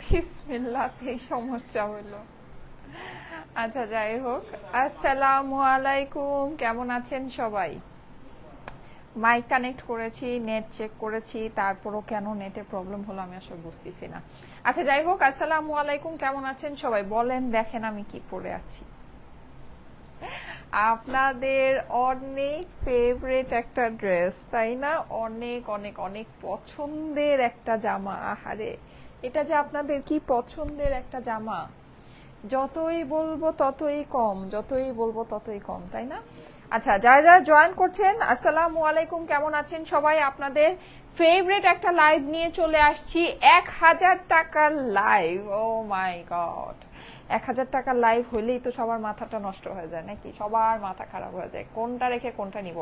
বিসমিল্লাতেই সমস্যা হলো। আচ্ছা যাই হোক, আসসালামু আলাইকুম, কেমন আছেন সবাই? মাইক কানেক্ট করেছি নেট চেক করেছি, তারপরও কেন নেটে প্রবলেম হলো আমি আসলে বুঝতেছি না। আচ্ছা যাই হোক, আসসালামু আলাইকুম, কেমন আছেন সবাই? বলেন, দেখেন আমি কি পরে আছি। আপনাদের অনেক ফেভারিট একটা ড্রেস তাই না? অনেক অনেক অনেক পছন্দের একটা জামা, আহারে। এটা যে আপনাদের কি পছন্দের একটা জামা? যতই বলব ততই কম, যতই বলব ততই কম, তাই না? আচ্ছা যারা যারা জয়েন করছেন, আসসালামু আলাইকুম, কেমন আছেন সবাই? আপনাদের ফেভারিট একটা লাইভ নিয়ে চলে আসছি, এক হাজার টাকার লাইভ ও মাই গড এক হাজার টাকার লাইভ হইলেই তো সবার মাথাটা নষ্ট হয়ে যায়, নাকি? সবার মাথা খারাপ হয়ে যায়। কোনটা রেখে কোনটা নিব?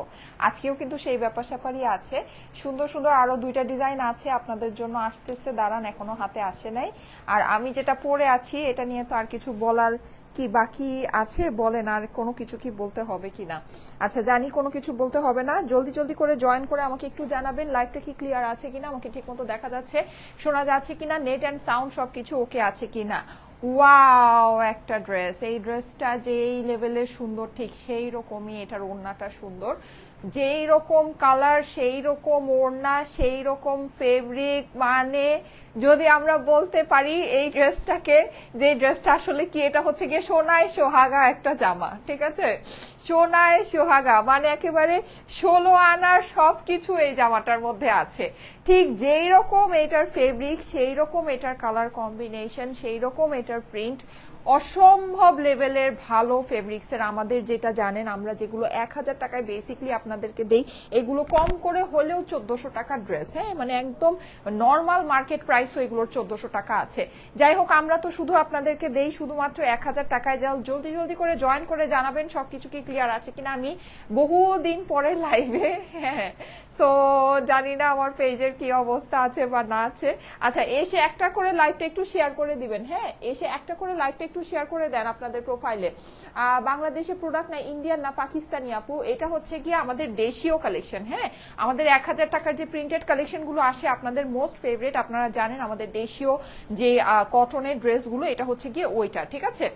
আজকেও কিন্তু সেই ব্যাপার স্যাপারই আছে। সুন্দর সুন্দর আরও দুইটা ডিজাইন আছে আপনাদের জন্য আসতেছে। দাঁড়ান, এখনও হাতে আসে নাই। আর আমি যেটা পরে আছি, এটা নিয়ে তো আর কিছু বলার কি বাকি আছে? বলেন, আর কোনো কিছু কি বলতে হবে কি না? আচ্ছা জানি কোনো কিছু বলতে হবে না। জলদি জলদি করে জয়েন করে আমাকে একটু জানাবেন লাইভটা কি ক্লিয়ার আছে কিনা? আমাকে ঠিকমতো দেখা যাচ্ছে, শোনা যাচ্ছে কিনা নেট অ্যান্ড সাউন্ড সবকিছু ওকে আছে কিনা? ওয়াও একটা ড্রেস এই ড্রেসটা যেই লেভেলের সুন্দর ঠিক সেই রকমই এটার ওড়নাটা সুন্দর। যেই রকম কালার সেই রকম ওড়না, সেই রকম ফেব্রিক মানে যদি আমরা বলতে পারি এই ড্রেসটাকে, যে ড্রেসটা আসলে কি, এটা হচ্ছে গিয়ে সোনায় সোহাগা একটা জামা, ঠিক আছে? সোনায় সোহাগা মানে একেবারে ষোলো আনার সব কিছু এই জামাটার মধ্যে আছে। ঠিক যেই রকম এটার ফেব্রিক সেই রকম এটার কালার কম্বিনেশন সেই রকম এটার প্রিন্ট অসম্ভব লেভেলের ভালো ফেব্রিক্সের আমাদের যেটা জানেন, আমরা যেগুলো এক হাজার টাকায় বেসিকলি আপনাদেরকে দেই, এগুলো কম করে হলেও চোদ্দশো টাকার ড্রেস হ্যাঁ? মানে একদম নর্মাল মার্কেট প্রাইসও এগুলোর চোদ্দশো টাকা আছে। যাই হোক, আমরা তো শুধু আপনাদেরকে দেই শুধুমাত্র এক হাজার টাকায়। যাও, জলদি জলদি করে জয়েন করে জানাবেন, সবকিছু কি ক্লিয়ার আছে কিনা। আমি বহুদিন পরে লাইভে হ্যাঁ সো জানি না আমার পেজের কি অবস্থা আছে বা না আছে। আচ্ছা এসে একটা করে লাইভটা একটু শেয়ার করে দিবেন হ্যাঁ? এসে একটা করে লাইভটা একটু শেয়ার করে দেন আপনাদের প্রোফাইলে বাংলাদেশের প্রোডাক্ট না ইন্ডিয়ান না পাকিস্তানি আপু, এটা হচ্ছে কি আমাদের দেশীয় কালেকশন হ্যাঁ? আমাদের এক হাজার টাকার যে প্রিন্টেড কালেকশনগুলো আসে, আপনাদের মোস্ট ফেভারিট আপনারা জানেন আমাদের দেশীয় যে কটনের ড্রেসগুলো এটা হচ্ছে গিয়ে ওইটা, ঠিক আছে?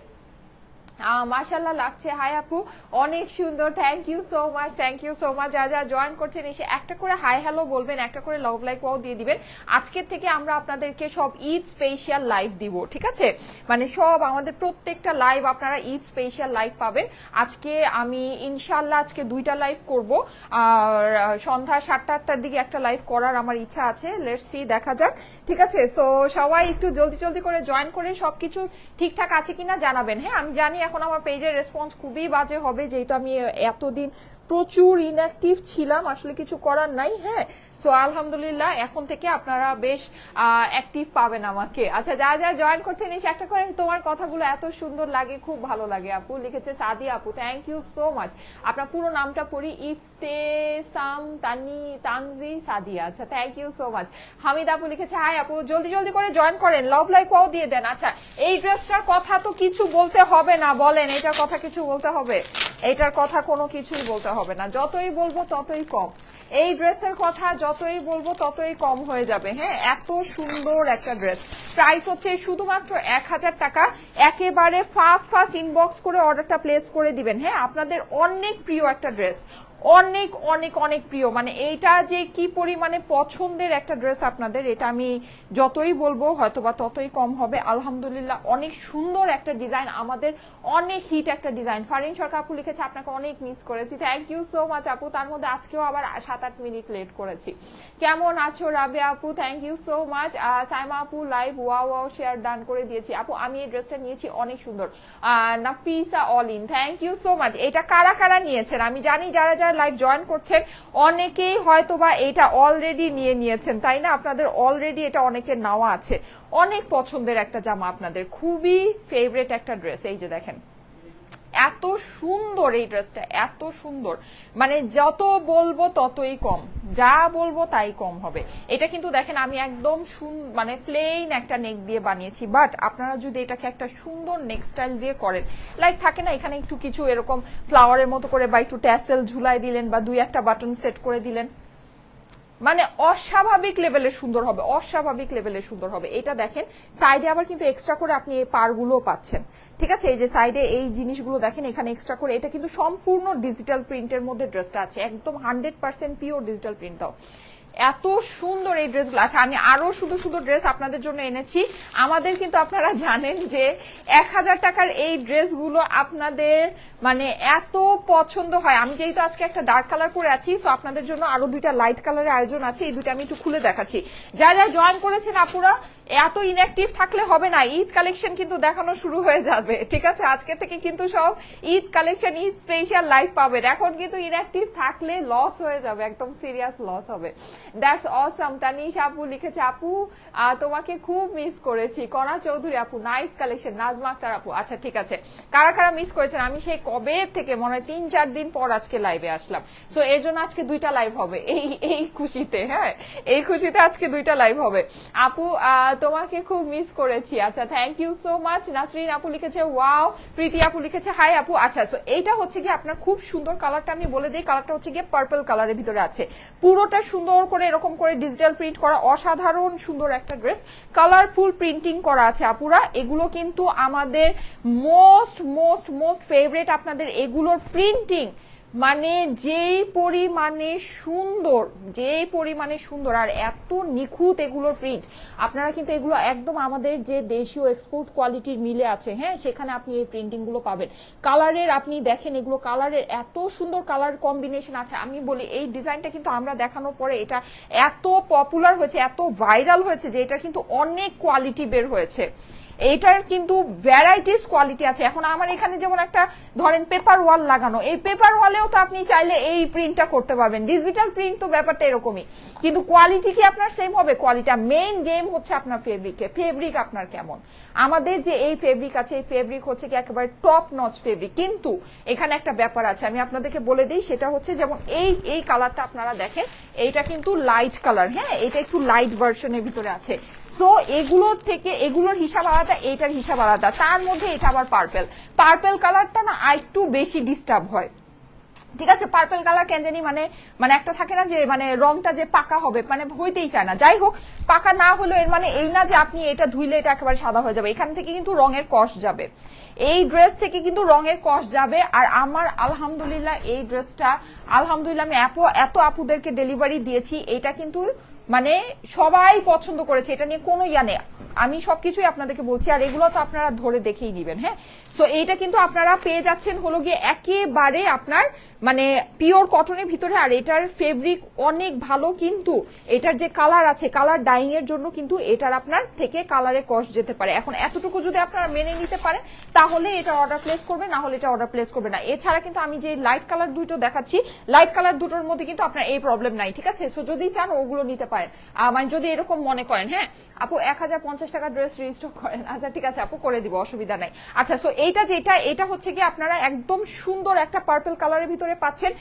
মাশাল্লাহ লাগছে। হাই আপু, অনেক সুন্দর। Thank you so much thank you so much যা যা জয়েন করছেন, এসে একটা করে হাই হ্যালো বলবেন, একটা করে লভ লাইক ওয়াও দিয়ে দিবেন। আজকের থেকে আমরা আপনাদেরকে সব ঈদ স্পেশাল লাইভ দিব, ঠিক আছে? মানে সব আমাদের প্রত্যেকটা লাইভ আপনারা ঈদ স্পেশাল লাইভ পাবেন। আজকে আমি ইনশাল্লাহ আজকে দুইটা লাইভ করব। আর সন্ধ্যা সাতটা আটটার দিকে একটা লাইভ করার আমার ইচ্ছা আছে। লেটস সি দেখা যাক। ঠিক আছে? সো সবাই একটু জলদি জলদি করে জয়েন করে সবকিছু ঠিকঠাক আছে কিনা জানাবেন। হ্যাঁ আমি জানি এখন আমার পেজের রেসপন্স খুবই বাজে হবে যেহেতু আমি এতদিন প্রচুর ইনঅ্যাক্টিভ ছিলাম, আসলে কিছু করার নাই হ্যাঁ? সো আলহামদুলিল্লাহ, এখন থেকে আপনারা বেশ অ্যাক্টিভ পাবেন আমাকে। আচ্ছা যা যা জয়েন করতে নিস একটা করে, তোমার কথাগুলো এত সুন্দর লাগে, খুব ভালো লাগে, আপু। লিখেছে সাদি আপু থ্যাংক ইউ সো মাচ আপনার পুরো নামটা পড়ি, ইফতে সাম তানি তানজি সাদিয়া আচ্ছা thank you so much Hamid আপু লিখেছে হাই আপু, জলদি জলদি করে জয়েন করেন লভ লাইক ও দিয়ে দেন। আচ্ছা এই ড্রেসটার কথা তো কিছু বলতে হবে না, বলেন, এটার কথা কিছু বলতে হবে? এটার কথা কোনো কিছুই বলতে হবে না। যতই বলব ততই কম। এই ড্রেসের কথা যতই বলব ততই কম হয়ে যাবে। হ্যাঁ এত সুন্দর একটা ড্রেস। প্রাইস হচ্ছে শুধুমাত্র এক হাজার টাকা। একেবারে ফার্স্ট ফার্স্ট ইনবক্স করে অর্ডারটা প্লেস করে দিবেন। হ্যাঁ আপনাদের অনেক প্রিয় একটা ড্রেস। অনেক অনেক অনেক প্রিয়। মানে এইটা যে কি পরিমাণে পছন্দের একটা ড্রেস আপনাদের, এটা আমি যতই বলব হয়তো বা ততই কম হবে। আলহামদুলিল্লাহ, অনেক সুন্দর একটা ডিজাইন আমাদের অনেক হিট একটা ডিজাইন ফারিন সরকার আপু লিখেছে, আপনাকে অনেক মিস করেছি। থ্যাংক ইউ সো মাচ আপু। তার মধ্যে আজকেও আবার সাত আট মিনিট লেট করেছি। কেমন আছো রাবে আপু? Thank you so much Saima আপু লাইভ ওয়া ওয়াও শেয়ার ডান করে দিয়েছি। আপু, আমি এই ড্রেসটা নিয়েছি, অনেক সুন্দর। Nafisa all in thank you so much এটা কারা কারা নিয়েছেন? আমি জানি যারা যারা লাইভ জয়েন করছেন, অনেকেই হয়তো বা এটা অলরেডি নিয়ে নিয়েছেন, তাই না? আপনাদের অলরেডি এটা অনেকে নেওয়া আছে। অনেক পছন্দের একটা জামা আপনাদের, খুবই ফেভারেট একটা ড্রেস এই যে দেখেন। এত সুন্দর এই ড্রেসটা, এত সুন্দর। মানে যত বলব ততই কম। যা বলব তাই কম হবে। এটা কিন্তু দেখেন, আমি একদম মানে প্লেন একটা নেক দিয়ে বানিয়েছি। বাট আপনারা যদি এটাকে একটা সুন্দর নেক স্টাইল দিয়ে করেন লাইক থাকে না, এখানে একটু কিছু এরকম ফ্লাওয়ারের মতো করে বা একটু ট্যাসেল ঝুলাই দিলেন বা দুই একটা বাটন সেট করে দিলেন। মানে অস্বাভাবিক লেভেলে সুন্দর হবে, অস্বাভাবিক লেভেলে সুন্দর হবে। এটা দেখেন সাইডে আবার কিন্তু এক্সট্রা করে আপনি এই পারগুলো পাচ্ছেন। ঠিক আছে? এই যে সাইডে এই জিনিসগুলো দেখেন, এখানে এক্সট্রা করে, এটা কিন্তু সম্পূর্ণ ডিজিটাল প্রিন্টের মধ্যে ড্রেসটা আছে। একদম hundred percent pure digital print দাও। এত সুন্দর এই ড্রেসগুলো। আচ্ছা আমি আরও শুধু শুধু ড্রেস আপনাদের জন্য এনেছি। আমাদের কিন্তু আপনারা জানেন যে এক হাজার টাকার এই ড্রেসগুলো আপনাদের মানে এত পছন্দ হয়। আমি যেহেতু আজকে একটা ডার্ক কালার করে আছি সো আপনাদের জন্য আরও দুইটা লাইট কালারের আয়োজন আছে। এই দুইটা আমি একটু খুলে দেখাচ্ছি। যা যা জয়েন করেছেন আপুরা এত ইনঅ্যাক্টিভ থাকলে হবে না। ঈদ কালেকশন কিন্তু দেখানো শুরু হয়ে যাবে। ঠিক আছে? আজকে থেকে কিন্তু সব Eid collection Eid special live পাবেন। এখন কিন্তু ইনঅ্যাক্টিভ থাকলে লস হয়ে যাবে, একদম সিরিয়াস লস হবে। দ্যাটস অসম তানিশ আপু লিখেছে, আপু তোমাকে খুব মিস করেছি। কণা চৌধুরী আপু নাইস কালেকশন নাজমা আক্তার আপু। আচ্ছা ঠিক আছে। কারা কারা মিস করেছেন? আমি সেই কবে থেকে, মনে হয় তিন, চার দিন পর আজকে লাইভে আসলাম। সো এর জন্য আজকে দুইটা লাইভ হবে। এই এই খুশিতে হ্যাঁ? এই খুশিতে আজকে দুইটা লাইভ হবে। আপু তোমাকে খুব মিস করেছি। আচ্ছা thank you so much Nasrin আপু লিখেছে ওয়াও প্রীতি আপু লিখেছে হাই আপু। আচ্ছা সো এইটা হচ্ছে কি আপনার খুব সুন্দর কালারটা আমি বলে দিই কালারটা হচ্ছে গিয়ে পার্পল কালারের ভিতরে আছে। পুরোটা সুন্দর করে এরকম করে ডিজিটাল প্রিন্ট করা, অসাধারণ সুন্দর একটা ড্রেস কালারফুল প্রিন্টিং করা আছে আপুরা। এগুলো কিন্তু আমাদের মোস্ট মোস্ট মোস্ট ফেভারিট আপনাদের এগুলোর প্রিন্টিং মানে যেই পরিমাণে সুন্দর, যেই পরিমাণে সুন্দর আর এত নিখুঁত এগুলোর প্রিন্ট আপনারা কিন্তু এগুলো একদম আমাদের যে দেশীয় এক্সপোর্ট কোয়ালিটির মিলে আছে হ্যাঁ সেখানে আপনি এই প্রিন্টিংগুলো পাবেন। কালারের আপনি দেখেন এগুলো কালারের এত সুন্দর কালার কম্বিনেশন আছে, আমি বলি এই ডিজাইনটা কিন্তু আমরা দেখানোর পরে এটা এত পপুলার হয়েছে, এত ভাইরাল হয়েছে যে এটা কিন্তু অনেক কোয়ালিটি বের হয়েছে। এইটার কিন্তু ভ্যারাইটিস কোয়ালিটি আছে। এখন আমার এখানে যেমন একটা, ধরেন পেপার ওয়াল লাগানো, এই পেপার ওয়ালেও তো আপনি চাইলে এই প্রিন্টটা করতে পারবেন। ডিজিটাল প্রিন্ট তো ব্যাপারটা এরকমই। কিন্তু কোয়ালিটি কি আপনার সেম হবে? কোয়ালিটি মেইন গেম হচ্ছে আপনার ফেব্রিকে ফেব্রিক আপনার কেমন? আমাদের যে এই ফেব্রিক আছে, এই ফেব্রিক হচ্ছে কি একেবারে টপ নচ ফেব্রিক কিন্তু এখানে একটা ব্যাপার আছে, আমি আপনাদেরকে বলে দিই, সেটা হচ্ছে যেমন এই এই কালারটা আপনারা দেখেন, এইটা কিন্তু লাইট কালার হ্যাঁ? এটা একটু লাইট ভার্সনের ভিতরে আছে। সো এগুলোর থেকে, এগুলোর হিসাব আলাদা এটার হিসাব আলাদা। তার মধ্যে এটা আবার পার্পেল পার্পেল কালারটা না আরেকটু বেশি ডিস্টার্ব হয়। ঠিক আছে? পার্পেল কালার কেন জানি মানে মানে একটা থাকে না যে মানে রংটা যে পাকা হবে মানে হইতেই চায় না। যাই হোক, পাকা না হলো এর মানে এই না যে আপনি এটা ধুইলে এটা একেবারে সাদা হয়ে যাবে। এখান থেকে কিন্তু রঙের কষ যাবে। এই ড্রেস থেকে কিন্তু রঙের কষ যাবে। আর আমার আলহামদুলিল্লাহ এই ড্রেসটা আলহামদুলিল্লাহ আমি এত আপুদেরকে ডেলিভারি দিয়েছি। এটা কিন্তু মানে সবাই পছন্দ করেছে, এটা নিয়ে কোনো ইয়া নেই। আমি সবকিছুই আপনাদেরকে বলছি, আর এগুলো তো আপনারা ধরে দেখেই নিবেন হ্যাঁ? তো এইটা কিন্তু আপনারা পেয়ে যাচ্ছেন হলো গিয়ে একেবারে আপনার মানে পিওর কটনের ভিতরে, আর এটার ফেব্রিক অনেক ভালো কিন্তু এটার যে কালার আছে কালার ডাইং এর জন্য কিন্তু এটার আপনার থেকে কালারে কস্ট যেতে পারে। এখন এতটুকু যদি আপনারা মেনে নিতে পারেন, তাহলে এটা অর্ডার প্লেস করবে, না হলে এটা অর্ডার প্লেস করবে না। এছাড়া কিন্তু আমি যে লাইট কালার দুটো দেখাচ্ছি লাইট কালার দুটোর মধ্যে কিন্তু আপনার এই প্রবলেম নাই, ঠিক আছে? সো যদি চান ওগুলো নিতে পারেন। আহ, মানে যদি এরকম মনে করেন হ্যাঁ আপু এক হাজার পঞ্চাশ টাকা ড্রেস রিস্টক করেন আচ্ছা ঠিক আছে আপু করে দিব অসুবিধা নাই। আচ্ছা সো এইটা যেটা এটা হচ্ছে কি আপনারা একদম সুন্দর একটা পার্পল কালারের ভিতরে পাচ্ছেন।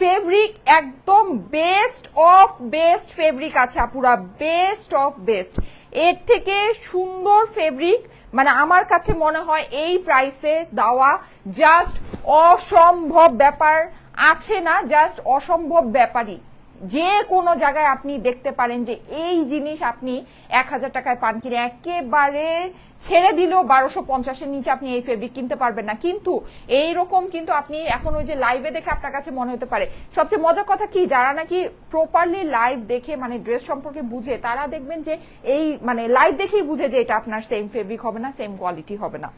ফেব্রিক একদম বেস্ট অফ বেস্ট ফেব্রিক আছে আপুরা। বেস্ট অফ বেস্ট এর থেকে সুন্দর ফেব্রিক মানে আমার কাছে মনে হয় এই প্রাইসে দেওয়া জাস্ট অসম্ভব ব্যাপার। আছে না জাস্ট অসম্ভব ব্যাপারই। যে কোনো জায়গায় আপনি দেখতে পারেন যে এই জিনিস আপনি এক হাজার টাকায় পান কিনে। একেবারে ছেড়ে দিলেও বারোশো পঞ্চাশের নিচে আপনি এই ফেব্রিক কিনতে পারবেন না। কিন্তু এই রকম কিন্তু আপনি এখন ওই যে লাইভে দেখে আপনার কাছে মনে হতে পারে। সবচেয়ে মজার কথা কি, যারা নাকি প্রপারলি লাইভ দেখে মানে ড্রেস সম্পর্কে বুঝে, তারা দেখবেন যে এই মানে লাইভ দেখেই বুঝে যে এটা আপনার সেম ফেব্রিক হবে না সেম কোয়ালিটি হবে না।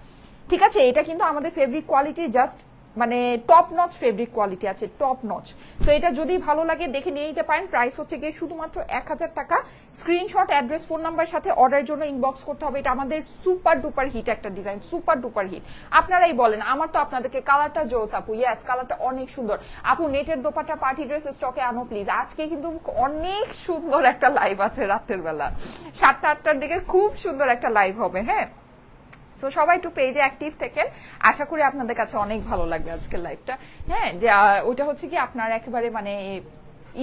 ঠিক আছে, এটা কিন্তু আমাদের ফেব্রিক কোয়ালিটি জাস্ট মানে টপ নচ ফেব্রিক কোয়ালিটি আছে টপ নচ তো এটা যদি ভালো লাগে, দেখে নিয়ে নিতে পারেন। প্রাইস হচ্ছে গিয়ে শুধুমাত্র এক হাজার টাকা। স্ক্রিনশট অ্যাড্রেস ফোন নাম্বার সাথে অর্ডারের জন্য ইনবক্স করতে হবে। এটা আমাদের সুপার ডুপার হিট একটা ডিজাইন সুপার ডুপার হিট আপনারাই বলেন, আমার তো আপনাদেরকে কালারটা জোস আপু। ইয়াস কালারটা অনেক সুন্দর। আপু, নেটের দোপাটা পার্টি ড্রেস স্টকে আনো প্লিজ আজকে কিন্তু অনেক সুন্দর একটা লাইভ আছে রাতের বেলা। সাতটা আটটার দিকে খুব সুন্দর একটা লাইভ হবে হ্যাঁ? সো সবাই একটু পেজে অ্যাক্টিভ থাকেন। আশা করি আপনাদের কাছে অনেক ভালো লাগবে আজকের লাইভটা হ্যাঁ যে ওইটা হচ্ছে কি আপনার একেবারে মানে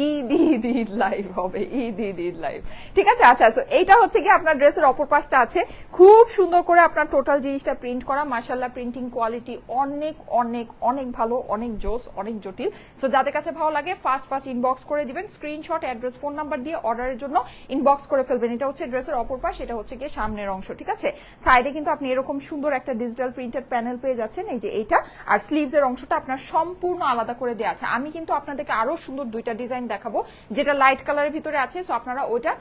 ঈদ ঈদ লাইভ হবে ঈদ ঈদ ঈদ লাইভ ঠিক আছে আচ্ছা এইটা হচ্ছে আপনার ড্রেসের অপর পাশটা আছে। খুব সুন্দর করে আপনার টোটাল জিনিসটা প্রিন্ট করা। প্রিন্টিং কোয়ালিটি অনেক অনেক অনেক ভালো, অনেক জোস, অনেক জটিল। সো যাদের কাছে ভালো লাগে ফার্স্ট ফার্স্ট ইনবক্স করে দিবেন। অ্যাড্রেস ফোন নাম্বার দিয়ে জন্য ইনবক্স করে ফেলবেন। এটা হচ্ছে ড্রেসের অপর এটা হচ্ছে গিয়ে সামনের অংশ, ঠিক আছে? সাইডে কিন্তু আপনি এরকম সুন্দর একটা ডিজিটাল প্রিন্টেড প্যানেল পেয়ে যাচ্ছেন, এই যে এইটা। আর স্লিভস এর অংশটা আপনার সম্পূর্ণ আলাদা করে দেওয়া আছে। আমি কিন্তু আপনাদেরকে আরও সুন্দর দুইটা ডিজাইন দেখাবো, যেটা লাইট কালারের ভিতরে আছে সো আপনারা ওইটা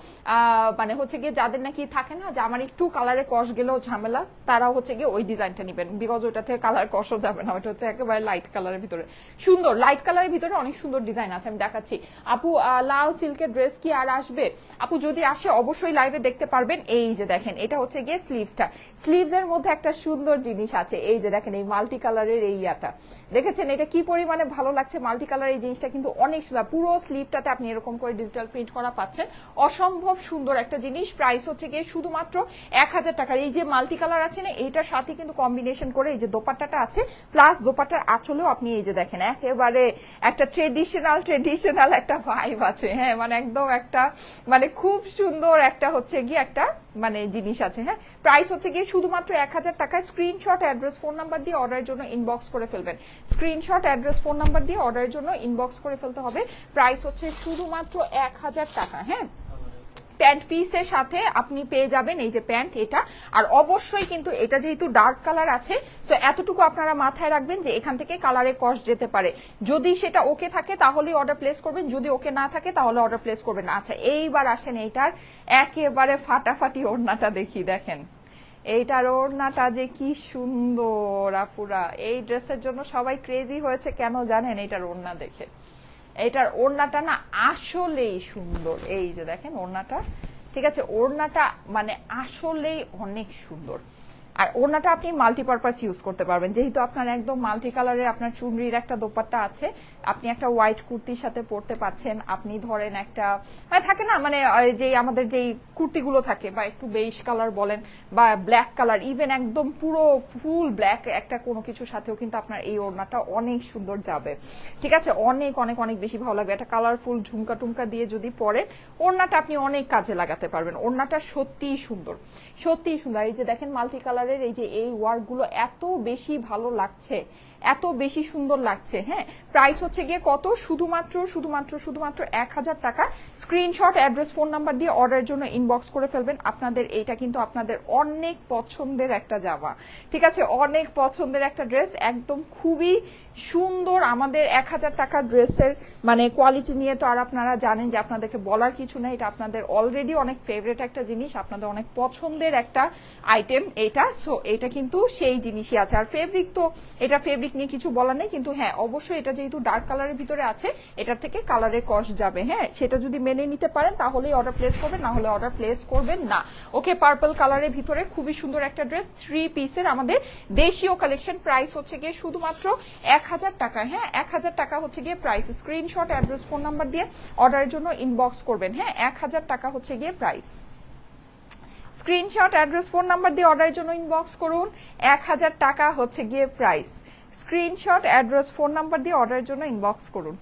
মানে হচ্ছে গিয়ে যাদের নাকি থাকে না যে আমার একটু কালারে কষ গেলেও ঝামেলা তারা হচ্ছে গিয়ে ওই ডিজাইনটা নেবেন বিকজ ওইটা থেকে কালার কষও যাবে না ওটা হচ্ছে একেবারে লাইট কালারের ভিতরে। সুন্দর লাইট কালারের ভিতরে অনেক সুন্দর ডিজাইন আছে, আমি দেখাচ্ছি। আপু লাল সিল্কের ড্রেস কি আর আসবে? আপু, যদি আসে অবশ্যই লাইভে দেখতে পারবেন, এই যে দেখেন, এটা হচ্ছে গিয়ে স্লিভসটা স্লিভস এর মধ্যে একটা সুন্দর জিনিস আছে, এই যে দেখেন, এই মাল্টি কালারের এই ইয়াটা। দেখেছেন, এটা কি পরিমাণে ভালো লাগছে? মাল্টি কালার এই জিনিসটা কিন্তু অনেক সুন্দর, পুরো স্লিভটাতে আপনি এরকম করে ডিজিটাল প্রিন্ট করা পাচ্ছেন। অসম্ভব সুন্দর একটা জিনিস। প্রাইস হচ্ছে গিয়ে শুধুমাত্র এক হাজার টাকার। এই যে মাল্টি কালার আছে না, এইটার সাথে কিন্তু কম্বিনেশন করে এই যে দোপাট্টাটা আছে প্লাস দোপাট্টার আঁচলেও আপনি এই যে দেখেন, একেবারে একটা ট্রেডিশনাল ট্রেডিশনাল একটা ভাইব আছে। হ্যাঁ মানে একদম একটা মানে খুব সুন্দর একটা হচ্ছে গিয়ে একটা মানে জিনিস আছে। হ্যাঁ প্রাইস হচ্ছে গিয়ে শুধুমাত্র এক হাজার টাকায় স্ক্রিনশট অ্যাড্রেস ফোন নাম্বার দিয়ে অর্ডারের জন্য ইনবক্স করে ফেলবেন। স্ক্রিনশট অ্যাড্রেস ফোন নাম্বার দিয়ে অর্ডারের জন্য ইনবক্স করে ফেলতে হবে। প্রাইস হচ্ছে শুধুমাত্র এক হাজার টাকা হ্যাঁ? প্যান্ট পিসের সাথে আপনি পেয়ে যাবেন এই যে প্যান্ট এটা। আর অবশ্যই কিন্তু এটা যেহেতু ডার্ক কালার আছে তো এতটুকু আপনারা মাথায় রাখবেন যে এখান থেকে কালারে কস্ট যেতে পারে। যদি সেটা ওকে থাকে, তাহলেই অর্ডার প্লেস করবেন। যদি ওকে না থাকে, তাহলে অর্ডার প্লেস করবেন আচ্ছা এইবার আসেন এইটার একেবারে ফাটাফাটি ওড়নাটা দেখি, দেখেন। এইটার ওড়নাটা যে কি সুন্দর, আপুরা। এই ড্রেসের জন্য সবাই ক্রেজি হয়েছে, কেন জানেন এইটার ওড়না দেখে? এটার ওড়নাটা না আসলেই সুন্দর। এই যে দেখেন, ওড়নাটা, ঠিক আছে? ওড়নাটা মানে আসলেই অনেক সুন্দর। আর ওড়নাটা আপনি মাল্টিপারপাস ইউজ করতে পারবেন। যেহেতু আপনার একদম মাল্টি কালারের আপনার চুনরির একটা দোপাট্টা আছে, আপনি একটা হোয়াইট কুর্তির সাথে পরতে পারছেন আপনি ধরেন একটা মানে থাকে না? মানে যেই আমাদের যেই কুর্তিগুলো থাকে, বা একটু বেইশ কালার বলেন, বা ব্ল্যাক কালার ইভেন একদম পুরো ফুল ব্ল্যাক একটা কোনো কিছুর সাথেও কিন্তু আপনার এই ওড়নাটা অনেক সুন্দর যাবে। ঠিক আছে? অনেক অনেক অনেক বেশি ভালো লাগবে। একটা কালারফুল ঝুমকা টুমকা দিয়ে যদি পরেন, ওড়নাটা আপনি অনেক কাজে লাগাতে পারবেন। ওড়নাটা সত্যিই সুন্দর। সত্যিই সুন্দর। এই যে দেখেন মাল্টি কালারের এই যে এই ওয়ার্কগুলো এত বেশি ভালো লাগছে। এত বেশি সুন্দর লাগছে হ্যাঁ? প্রাইস হচ্ছে গিয়ে কত? শুধুমাত্র শুধুমাত্র শুধুমাত্র এক হাজার টাকা। স্ক্রিনশট অ্যাড্রেস ফোন নাম্বার দিয়ে অর্ডারের জন্য ইনবক্স করে ফেলবেন। আপনাদের এইটা কিন্তু আপনাদের অনেক পছন্দের একটা জামা। ঠিক আছে? অনেক পছন্দের একটা ড্রেস একদম খুবই সুন্দর আমাদের এক হাজার টাকার ড্রেসের মানে কোয়ালিটি নিয়ে তো আর আপনারা জানেন যে আপনাদেরকে বলার কিছু নেই। এটা আপনাদের অলরেডি অনেক ফেভারিট একটা জিনিস, আপনাদের অনেক পছন্দের একটা আইটেম এটা। সো এটা কিন্তু সেই জিনিসই আছে। আর ফেব্রিক তো, এটা ফেব্রিক নিয়ে কিছু বলার নেই, কিন্তু হ্যাঁ অবশ্যই এটা যেহেতু ডার্ক কালারের ভিতরে আছে, এটার থেকে কালারে কস্ট যাবে। হ্যাঁ সেটা যদি মেনে নিতে পারেন, তাহলেই অর্ডার প্লেস করবেন, না হলে অর্ডার প্লেস করবেন না। ওকে পার্পল কালারের ভিতরে খুবই সুন্দর একটা ড্রেস থ্রি পিসের আমাদের দেশীয় কালেকশন প্রাইস হচ্ছে গিয়ে শুধুমাত্র এক হাজার টাকা। হ্যাঁ এক হাজার টাকা হচ্ছে গিয়ে price screenshot address phone number দিয়ে অর্ডারের জন্য ইনবক্স করবেন। হ্যাঁ এক হাজার টাকা হচ্ছে গিয়ে price screenshot address phone number দিয়ে অর্ডারের জন্য ইনবক্স করুন। এক হাজার টাকা হচ্ছে গিয়ে price screenshot address phone number দিয়ে অর্ডারের জন্য ইনবক্স করুন।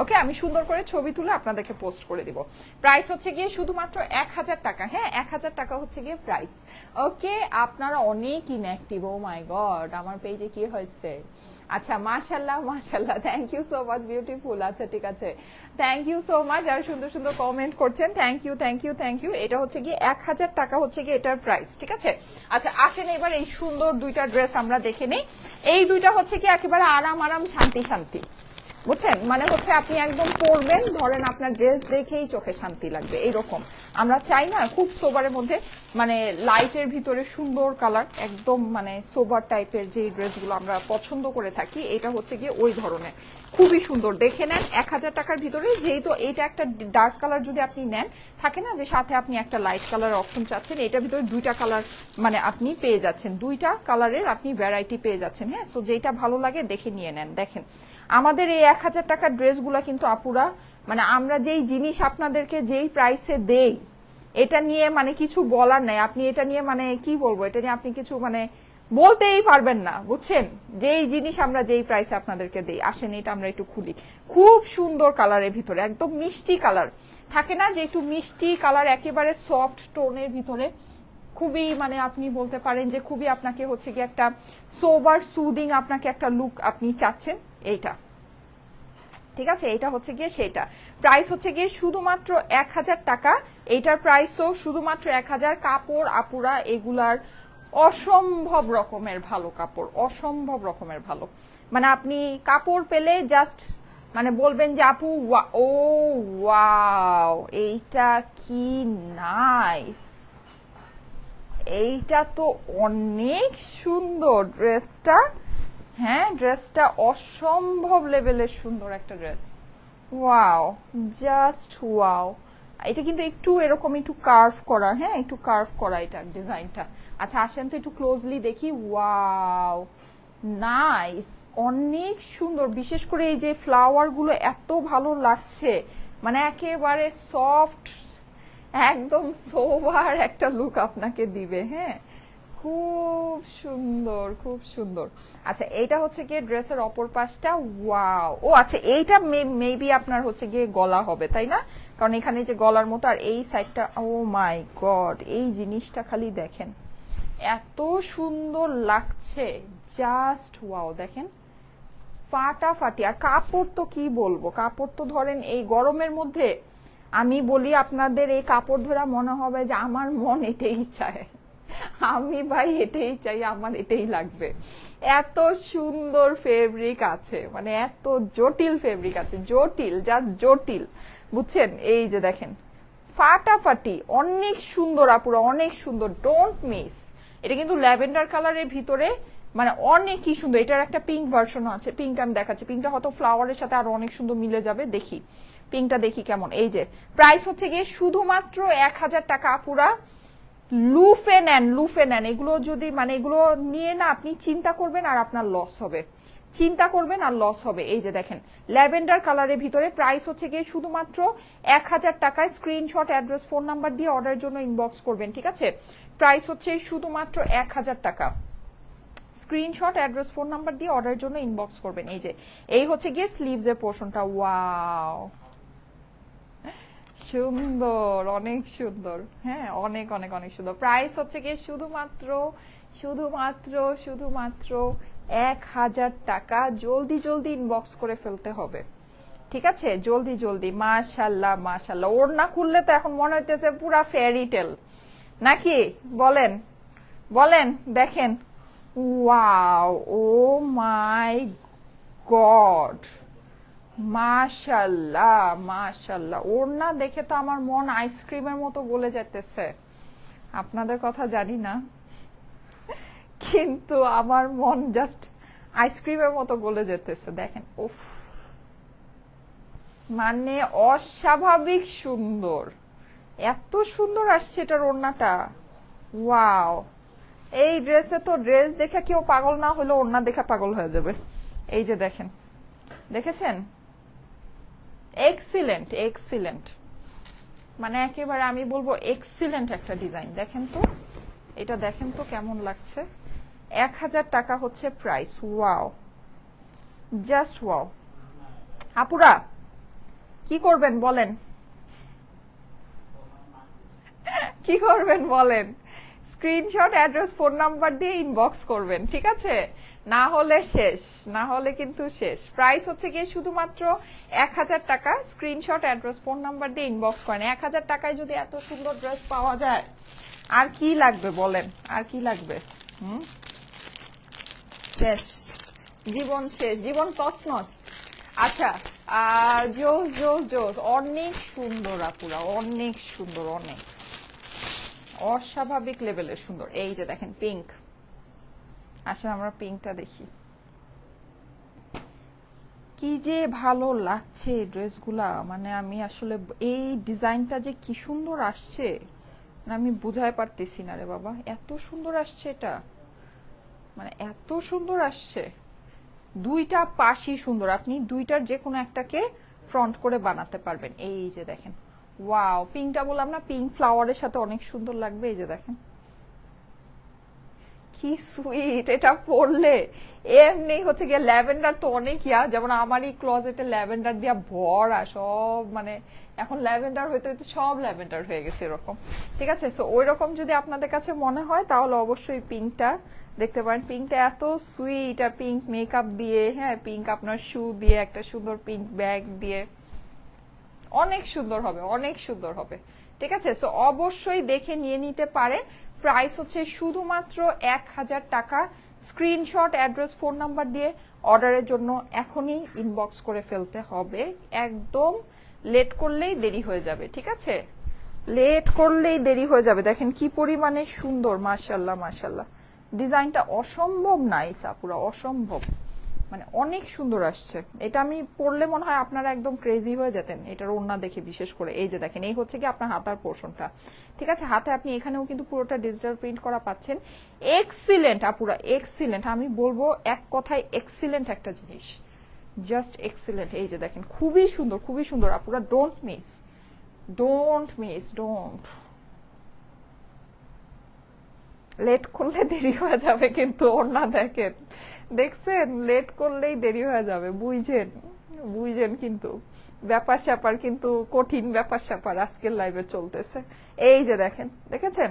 ওকে আমি সুন্দর করে ছবি তুলে আপনাদেরকে পোস্ট করে দিব। প্রাইস হচ্ছে গিয়ে শুধুমাত্র এক হাজার টাকা। হ্যাঁ এক হাজার টাকা হচ্ছে গিয়ে প্রাইস ওকে আপনারা অনেক ইনঅ্যাক্টিভ ও মাই গড আমার পেজে কি হয়েছে? আচ্ছা মাশাল্লাহ মাশাল্লাহ thank you so much beautiful আচ্ছা ঠিক আছে। থ্যাংক ইউ সো মাচ যারা সুন্দর সুন্দর কমেন্ট করছেন thank you thank you thank you এটা হচ্ছে গিয়ে এক হাজার টাকা হচ্ছে গিয়ে এটার প্রাইস ঠিক আছে? আচ্ছা আসেন এবার এই সুন্দর দুইটা ড্রেস আমরা দেখে নেই। এই দুইটা হচ্ছে কি একেবারে আরাম আরাম, শান্তি শান্তি। বুঝছেন মানে হচ্ছে আপনি একদম পরবেন, ধরেন আপনার ড্রেস দেখেই চোখে শান্তি লাগবে, এইরকম। আমরা চাই না, খুব সোবারের মধ্যে মানে লাইটের ভিতরে সুন্দর কালার একদম মানে সোবার টাইপের যে ড্রেসগুলো আমরা পছন্দ করে থাকি, এটা হচ্ছে গিয়ে ওই ধরনের। খুবই সুন্দর। দেখে নেন, এক হাজার টাকার ভিতরে, যেহেতু এইটা একটা ডার্ক কালার যদি আপনি নেন, থাকে না যে সাথে আপনি একটা লাইট কালার অপশন চাচ্ছেন, এটার ভিতরে দুইটা কালার মানে আপনি পেয়ে যাচ্ছেন। দুইটা কালারের আপনি ভ্যারাইটি পেয়ে যাচ্ছেন হ্যাঁ? সো যেটা ভালো লাগে, দেখে নিয়ে নেন, দেখেন। আমাদের এই এক হাজার টাকার ড্রেসগুলো কিন্তু আপুরা মানে আমরা যেই জিনিস আপনাদেরকে যেই প্রাইসে দেই, এটা নিয়ে মানে কিছু বলার নাই। আপনি এটা নিয়ে মানে কি বলব? এটা নিয়ে আপনি কিছু মানে বলতেই পারবেন না, বুঝছেন? যেই জিনিস আমরা যেই প্রাইসে আপনাদেরকে দেই, আসেন এটা আমরা একটু খুলি। খুব সুন্দর কালারের ভিতরে, একদম মিষ্টি কালার থাকে না যে একটু মিষ্টি কালার একেবারে সফট টোনের ভিতরে। খুবই মানে আপনি বলতে পারেন যে খুবই আপনাকে হচ্ছে কি একটা সোভার সুদিং আপনাকে একটা লুক আপনি চাচ্ছেন। এইটা। ঠিক আছে এটা হচ্ছে গিয়ে সেটা প্রাইস হচ্ছে গিয়ে শুধুমাত্র এক হাজার টাকা। এইটার প্রাইসও শুধুমাত্র এক হাজার। কাপড়, আপুরা, এগুলার অসম্ভব রকমের ভালো কাপড়, অসম্ভব রকমের ভালো। মানে আপনি কাপড় পেলে জাস্ট মানে বলবেন যে, আপু ও, ওয়াও, এইটা কি নাইস এইটা তো অনেক সুন্দর ড্রেসটা হ্যাঁ ড্রেসটা অসম্ভব লেভেলের সুন্দর একটা ড্রেস ওয়াও জাস্ট ওয়াও এটা কিন্তু একটু এরকম একটু কার্ভ করা হ্যাঁ একটু কার্ভ করা এটা ডিজাইনটা আচ্ছা আসেন তো একটু ক্লোজলি দেখি। ওয়াও নাইস অনেক সুন্দর। বিশেষ করে এই যে ফ্লাওয়ারগুলো এত ভালো লাগছে মানে একেবারে সফট একদম সোভার একটা লুক আপনাকে দিবে হ্যাঁ। খুব সুন্দর খুব সুন্দর। আচ্ছা এইটা হচ্ছে গিয়ে ড্রেসের অপর পাশটা। ওয়াও! ও আচ্ছা এইটা মেবি আপনার হচ্ছে গিয়ে গলা হবে, তাই না? কারণ এখানে যে গলার মতো, আর এই সাইডটা ও মাই গড এই জিনিসটা খালি দেখেন। এত সুন্দর লাগছে। জাস্ট ওয়াও, দেখেন। ফাটাফাটি। আর কাপড় তো কি বলব? কাপড় তো ধরেন এই গরমের মধ্যে, আমি বলি আপনাদের এই কাপড় ধরা মনে হবে যে আমার মন এটাই চায়। আমি ভাই এটাই চাই, আমার এটাই লাগবে। এত সুন্দর ফেব্রিক আছে মানে এত জটিল ফেব্রিক আছে, জটিল জাস্ট জটিল। বুঝছেন? এই যে দেখেন, ফাটাফাটি, অনেক সুন্দর আপুরা, অনেক সুন্দর ডোন্ট মিস এটা কিন্তু ল্যাভেন্ডার কালারের ভিতরে মানে অনেকই সুন্দর। এটার একটা পিঙ্ক ভার্সনও আছে পিঙ্ক আমি দেখাচ্ছি। পিঙ্কটা হয়তো ফ্লাওয়ারের সাথে আরও অনেক সুন্দর মিলে যাবে, দেখি। পিঙ্কটা দেখি কেমন। এই যে প্রাইস হচ্ছে গিয়ে শুধুমাত্র এক হাজার টাকা, আপুরা। লুফে নেন লুফে নেন এগুলো যদি মানে এগুলো নিয়ে না আপনি চিন্তা করবেন আর আপনার লস হবে। চিন্তা করবেন আর লস হবে। এই যে দেখেন, ল্যাভেন্ডার কালারের ভিতরে প্রাইস হচ্ছে গিয়ে শুধুমাত্র এক হাজার টাকায় স্ক্রিনশট অ্যাড্রেস ফোন নাম্বার দিয়ে অর্ডারের জন্য ইনবক্স করবেন, ঠিক আছে? প্রাইস হচ্ছে শুধুমাত্র এক হাজার টাকা। স্ক্রিনশট অ্যাড্রেস ফোন নাম্বার দিয়ে অর্ডারের জন্য ইনবক্স করবেন। এই যে, এই হচ্ছে গিয়ে স্লিভস এর পোর্শনটা ওয়াও সুন্দর, অনেক সুন্দর। হ্যাঁ অনেক অনেক অনেক সুন্দর। প্রাইস হচ্ছে গিয়ে শুধুমাত্র শুধুমাত্র শুধুমাত্র এক হাজার টাকা। জলদি জলদি ইনবক্স করে ফেলতে হবে। ঠিক আছে? জলদি জলদি। মাশাল্লাহ মাশাল্লাহ। ওর না খুললে তো এখন মনে হইতেছে পুরা ফেয়ারি টেল নাকি? বলেন। বলেন, দেখেন। ওয়াও ও মাই গড মাশাল্লাহ মাশাল্লাহ ওর না দেখে তো আমার মন আইসক্রিমের মতো গলে যেতেছে আপনাদের কথা জানি না। কিন্তু আমার মন জাস্ট আইসক্রিমের মতো গলে যেতেছে দেখেন, উফ। মানে অস্বাভাবিক সুন্দর। এত সুন্দর আসছে এটার ওড়নাটা। ওয়াও। এই ড্রেসে তো ড্রেস দেখে কেউ পাগল না হলেও ওড়না দেখে পাগল হয়ে যাবে। এই যে দেখেন। দেখেছেন? এক্সিলেন্ট এক্সিলেন্ট মানে একেবারে আমি বলব এক্সিলেন্ট একটা ডিজাইন দেখেন তো, এটা দেখেন তো কেমন লাগছে। এক হাজার টাকা হচ্ছে প্রাইস ওয়াও জাস্ট ওয়াও আপুরা, কি করবেন বলেন? কি করবেন বলেন? স্ক্রিনশট অ্যাড্রেস ফোন নাম্বার দিয়ে ইনবক্স করবেন, ঠিক আছে? না হলে শেষ, না হলে কিন্তু শেষ। প্রাইস হচ্ছে গিয়ে শুধুমাত্র এক হাজার টাকা। স্ক্রিনশট অ্যাড্রেস ফোন নাম্বার দিয়ে ইনবক্স করেন। এক হাজার টাকায় যদি এত সুন্দর ড্রেস পাওয়া যায়, আর কি লাগবে বলেন? আর কি লাগবে? হুম? শেষ। জীবন শেষ। জীবন তছনছ। আচ্ছা জোস জোস জোস অনেক সুন্দর আপুরা, অনেক সুন্দর, অনেক। অস্বাভাবিক লেভেলের সুন্দর। এই যে দেখেন পিঙ্ক আসলে আমরা পিঙ্কটা দেখি। কি যে ভালো লাগছে ড্রেসগুলা। মানে আমি আসলে এই ডিজাইনটা যে কি সুন্দর আসছে মানে আমি বুঝাই পারতেছি না রে বাবা। এত সুন্দর আসছে এটা। মানে এত সুন্দর আসছে। দুইটা পাশই সুন্দর। আপনি দুইটার যে কোনো একটাকে ফ্রন্ট করে বানাতে পারবেন। এই যে দেখেন। ওয়াও পিঙ্কটা বললাম না পিঙ্ক ফ্লাওয়ারের সাথে অনেক সুন্দর লাগবে। এই যে দেখেন। কি সুইট এটা পরলে এমনি হচ্ছে গিয়ে ল্যাভেন্ডার তো অনেক ইয়া যেমন আমারই ক্লজেটে ল্যাভেন্ডার দিয়া ভরা সব মানে এখন ল্যাভেন্ডার হইতে হইতে সব ল্যাভেন্ডার হয়ে গেছে এরকম। ঠিক আছে? সো ওই রকম যদি আপনাদের কাছে মনে হয়, তাহলে অবশ্যই পিঙ্কটা দেখতে পারেন। পিঙ্কটা এত সুইট আর পিঙ্ক মেকআপ দিয়ে হ্যাঁ পিঙ্ক আপনার শু দিয়ে, একটা সুন্দর পিঙ্ক ব্যাগ দিয়ে। অনেক সুন্দর হবে, অনেক সুন্দর হবে। ঠিক আছে? সো অবশ্যই দেখে নিয়ে নিতে পারেন। প্রাইস হচ্ছে শুধুমাত্র এক হাজার টাকা। স্ক্রিনশট অ্যাড্রেস ফোন নাম্বার দিয়ে অর্ডারের জন্য এখনই ইনবক্স করে ফেলতে হবে। একদম লেট করলেই দেরি হয়ে যাবে, ঠিক আছে? লেট করলেই দেরি হয়ে যাবে। দেখেন কি পরিমাণে সুন্দর মাশাল্লাহ মাশাল্লাহ ডিজাইনটা অসম্ভব নাইস আপুরা, অসম্ভব। মানে অনেক সুন্দর আসছে। এটা আমি পড়লে মনে হয় আপনারা একদম ক্রেজি হয়ে যেতেন। এটার ওড়না দেখে বিশেষ করে। এই যে দেখেন, এই হচ্ছে কি আপনার হাতার পোর্শনটা ঠিক আছে? হাতে আপনি এখানেও কিন্তু পুরোটা ডিজিটাল প্রিন্ট করা পাচ্ছেন। এক্সিলেন্ট আপুরা এক্সিলেন্ট আমি বলব এক কথায় এক্সিলেন্ট একটা জিনিস। জাস্ট এক্সিলেন্ট এই যে দেখেন, খুবই সুন্দর খুবই সুন্দর। আপুরা don't miss don't miss don't late করলে দেরি হয়ে যাবে কিন্তু, ওড়না দেখেন। দেখছেন? লেট করলেই দেরি হয়ে যাবে। বুঝছেন বুঝছেন কিন্তু। ব্যাপার স্যাপার কিন্তু কঠিন ব্যাপার স্যাপার আজকের লাইভে চলতেছে। এই যে দেখেন, দেখেছেন?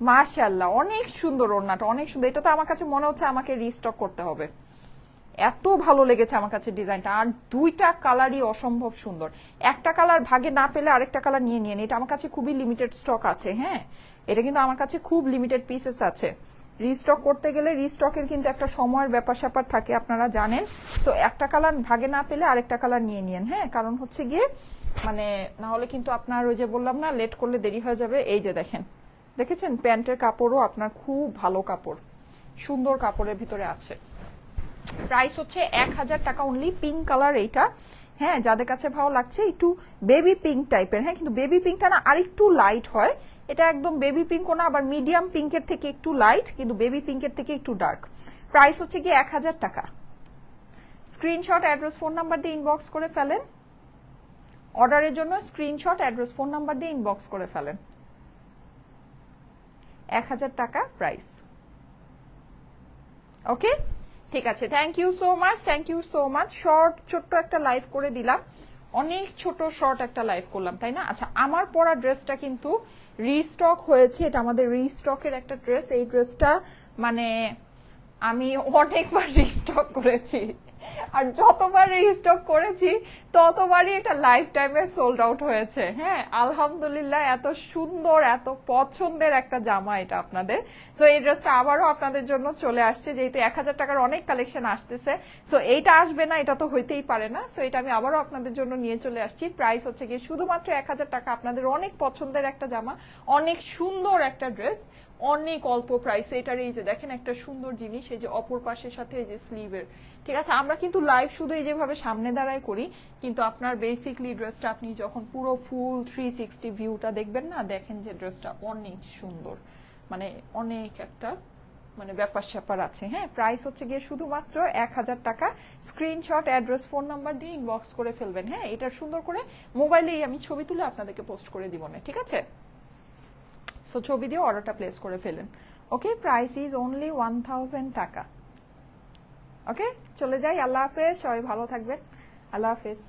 মাশাল্লাহ অনেক সুন্দর ওড়নাটা, অনেক সুন্দর। এটা তো আমার কাছে মনে হচ্ছে আমাকে রিস্টক করতে হবে। এত ভালো লেগেছে আমার কাছে ডিজাইনটা। আর দুইটা কালারই অসম্ভব সুন্দর। একটা কালার ভাগে না পেলে আরেকটা কালার নিয়ে নিয়ে এটা আমার কাছে খুবই লিমিটেড স্টক আছে হ্যাঁ? এটা কিন্তু আমার কাছে খুব লিমিটেড পিসেস আছে। রিস্টক করতে গেলে রিস্টকের কিন্তু একটা সময়ের ব্যাপার স্যাপার থাকে, আপনারা জানেন। সো একটা কালার ভাগে না পেলে আরেকটা কালার নিয়ে নিন হ্যাঁ? কারণ হচ্ছে গিয়ে মানে না হলে কিন্তু আপনার ওই যে বললাম না লেট করলে দেরি হয়ে যাবে। এই যে দেখেন, দেখেছেন? প্যান্টের কাপড়ও আপনার খুব ভালো কাপড়। সুন্দর কাপড়ের ভিতরে আছে। প্রাইস হচ্ছে এক হাজার টাকা অনলি পিঙ্ক কালার এইটা। হ্যাঁ যাদের কাছে ভালো লাগছে, একটু বেবি পিঙ্ক টাইপের হ্যাঁ কিন্তু বেবি পিঙ্কটা না আরেকটু লাইট হয়। এটা একদম বেবি পিঙ্কও না, আবার মিডিয়াম পিঙ্কের থেকে একটু লাইট কিন্তু বেবি পিঙ্কের থেকে একটু ডার্ক প্রাইস হচ্ছে কি এক হাজার টাকা। স্ক্রিনশট অ্যাড্রেস ফোন নাম্বার দিয়ে ইনবক্স করে ফেলেন। অর্ডারের জন্য স্ক্রিনশট অ্যাড্রেস ফোন নাম্বার দিয়ে ইনবক্স করে ফেলেন। এক হাজার টাকা প্রাইস ওকে ঠিক আছে thank you so much thank you so much short ছোট্ট একটা লাইভ করে দিলাম। অনেক ছোট শর্ট একটা লাইভ করলাম, তাই না? আচ্ছা আমার পরা ড্রেসটা কিন্তু রিস্টক হয়েছে এটা আমাদের রিস্টকের একটা ড্রেস এই ড্রেসটা মানে আমি অনেকবার রিস্টক করেছি। আর যতবার রিস্টক করেছি, ততবারই এটা লাইফ টাইমে সোল্ড আউট হয়েছে। হ্যাঁ আলহামদুলিল্লাহ, এত সুন্দর, এত পছন্দের একটা জামা এটা আপনাদের। সো এই ড্রেসটা আবারও আপনাদের জন্য চলে আসছে, যেহেতু এক হাজার টাকার অনেক কালেকশন আসতেছে। সো এইটা আসবে না, এটা তো হইতেই পারে না। সো এটা আমি আবারও আপনাদের জন্য নিয়ে চলে আসছি। প্রাইস হচ্ছে গিয়ে শুধুমাত্র এক হাজার টাকা। আপনাদের অনেক পছন্দের একটা জামা, অনেক সুন্দর একটা ড্রেস অনেক অল্প প্রাইসে এটার এই যে দেখেন, একটা সুন্দর জিনিস, এই যে অপর পাশের সাথে এই যে স্লিভের ঠিক আছে, আমরা কিন্তু লাইভ শুধু এই যেভাবে সামনে দাঁড়ায় করি, কিন্তু আপনার বেসিকলি ড্রেসটা আপনি যখন পুরো ফুল থ্রি সিক্সটি ভিউটা দেখবেন না, দেখেন যে ড্রেসটা অনেক সুন্দর। মানে অনেক একটা মানে ব্যাপার স্যাপার আছে হ্যাঁ? প্রাইস হচ্ছে গিয়ে শুধুমাত্র এক হাজার টাকা। স্ক্রিনশট অ্যাড্রেস ফোন নাম্বার দিয়ে ইনবক্স করে ফেলবেন হ্যাঁ? এটা সুন্দর করে মোবাইলেই আমি ছবি তুলে আপনাদেরকে পোস্ট করে দিব না, ঠিক আছে? সো ছবি দিয়ে অর্ডারটা প্লেস করে ফেলেন। Okay price is only one thousand টাকা। ওকে চলে যাই আল্লাহ হাফেজ সবাই ভালো থাকবেন। আল্লাহ হাফেজ।